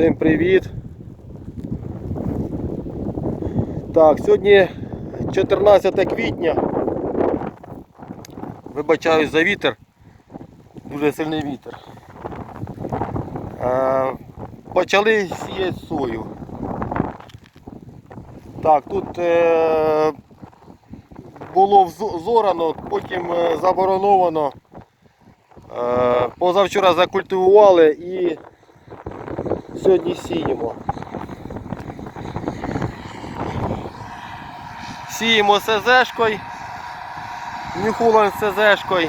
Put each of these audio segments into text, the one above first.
Всім привіт. Так, сьогодні 14 квітня. Вибачаюсь за вітер. Дуже сильний вітер. Почали сіяти сою. Так, тут е, було взо- зорано, потім е, забороновано. Е, позавчора закультивували і сьогодні сіємо. Сіємо СЗшкою, Нюхулан СЗшкою.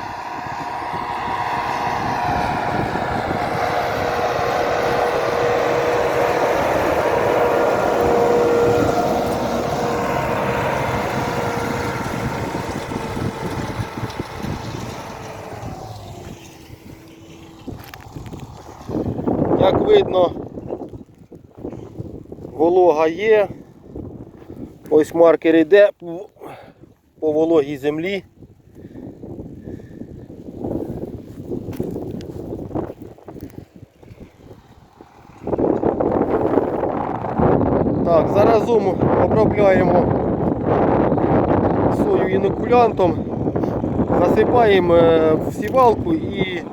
Видно, волога є. Ось маркер йде по- вологій землі. Так, заразом обробляємо сою інокулянтом, засипаємо е, в сівалку і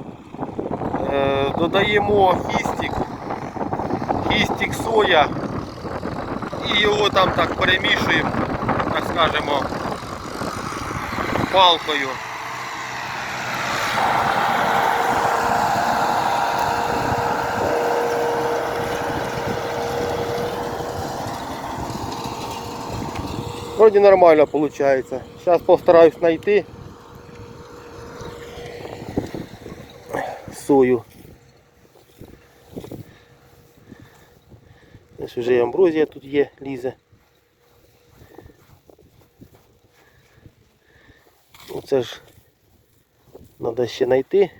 е, додаємо хістик, хістик соя і його там так перемішуємо, так скажемо, палкою. Вроді нормально виходить. Зараз постараюсь знайти сою. Ось вже і амброзія тут є, лізе. Оце ж треба ще знайти.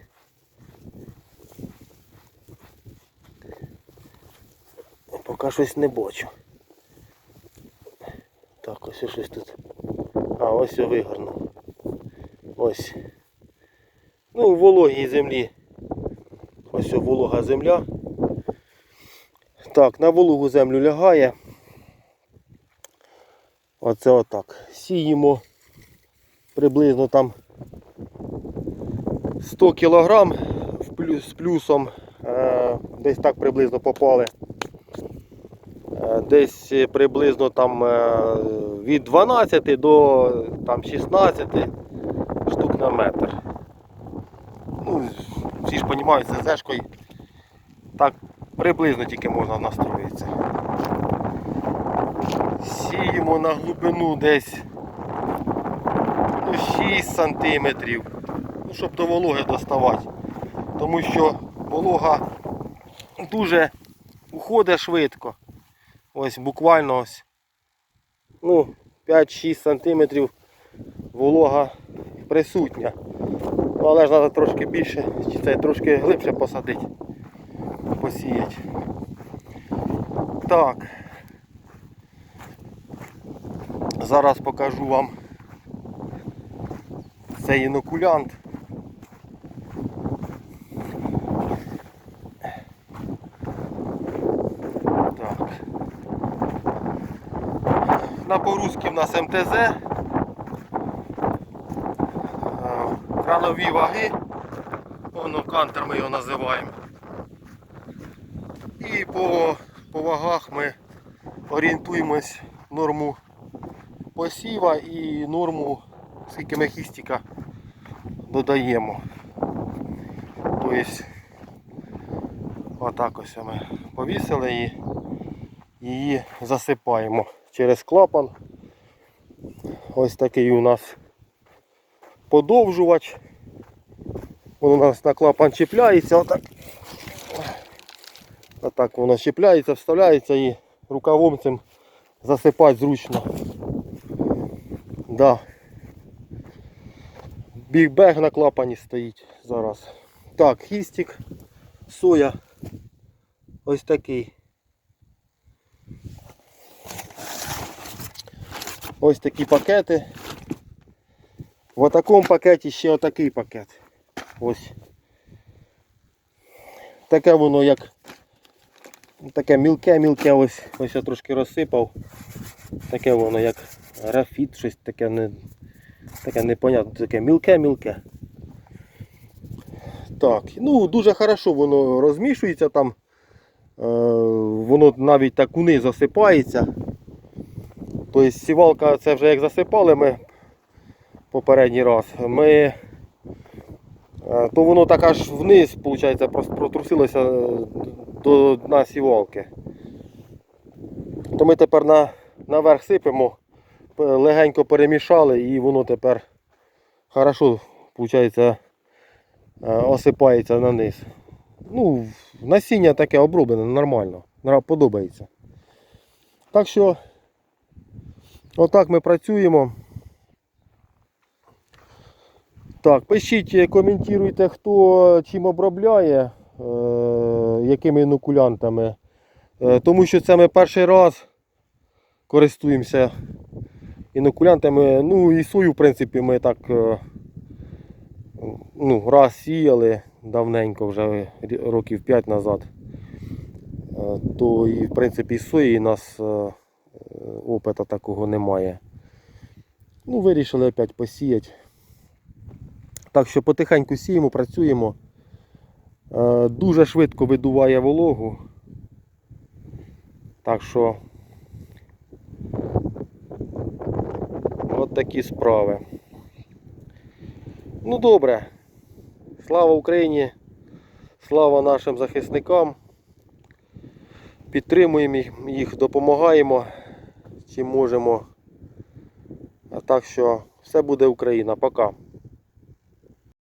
Поки щось не бачу. Так, ось щось тут. А, ось я вигорнув. Ось. Ну, в вологій землі. Ось волога земля. Так, на вологу землю лягає. Оце отак. Сіємо приблизно там 100 кг з плюсом. Е, десь так приблизно попали. Е, десь приблизно там е, від 12 до там, 16 штук на метр. Ну, всі ж розуміють, це зешкою так приблизно тільки можна настроїтися. Сіємо на глибину десь ну, 6 сантиметрів, ну, щоб до вологи доставати. Тому що волога дуже уходить швидко. Ось буквально ось ну, 5-6 сантиметрів волога присутня. Ну, Але ж треба трошки більше, чи це трошки глибше посадити, посіяти. Так. Зараз покажу вам цей інокулянт. Так. На по-русски в нас МТЗ. Е, Кранові ваги. Воно кантер ми його називаємо. І по, по вагах ми орієнтуємось норму посіва і норму, скільки ми хістика додаємо. Тобто отак ось ми повісили і її засипаємо через клапан. Ось такий у нас подовжувач. Він у нас на клапан чіпляється, отак. Отак воно чіпляється, вставляється і рукавом цим засипати зручно. Да. Бігбег на клапані стоїть зараз. Так, хістик, соя. Ось такий. Ось такі пакети. В такому пакеті ще отакий пакет. Ось. Таке воно як таке мілке-мілке ось, ось я трошки розсипав. Таке воно як графіт, щось таке не, таке непонятне, таке мілке-мілке. Так, ну дуже хорошо воно розмішується там. Е, воно навіть так униз засипається. Тобто сівалка це вже як засипали ми попередній раз. Ми, е, то воно так аж вниз, виходить, протрусилося до дна сівалки. То ми тепер на, наверх сипемо, легенько перемішали і воно тепер хорошо, виходить, е, осипається на низ. Ну, насіння таке оброблене, нормально. Подобається. Так що, отак ми працюємо. Так, пишіть, е, коментуйте, хто чим обробляє, е, якими інокулянтами. Е, тому що це ми перший раз користуємося інокулянтами. Ну і сою, в принципі, ми так е, ну, раз сіяли давненько, вже років 5 назад. Е, То і в принципі сої у нас опита такого немає. Ну, вирішили опять посіяти. Так що потихеньку сіємо, працюємо. Е, Дуже швидко видуває вологу. Так що от такі справи. Ну добре. Слава Україні! Слава нашим захисникам. Підтримуємо їх, їх, допомагаємо чим можемо. А так що все буде Україна. Пока.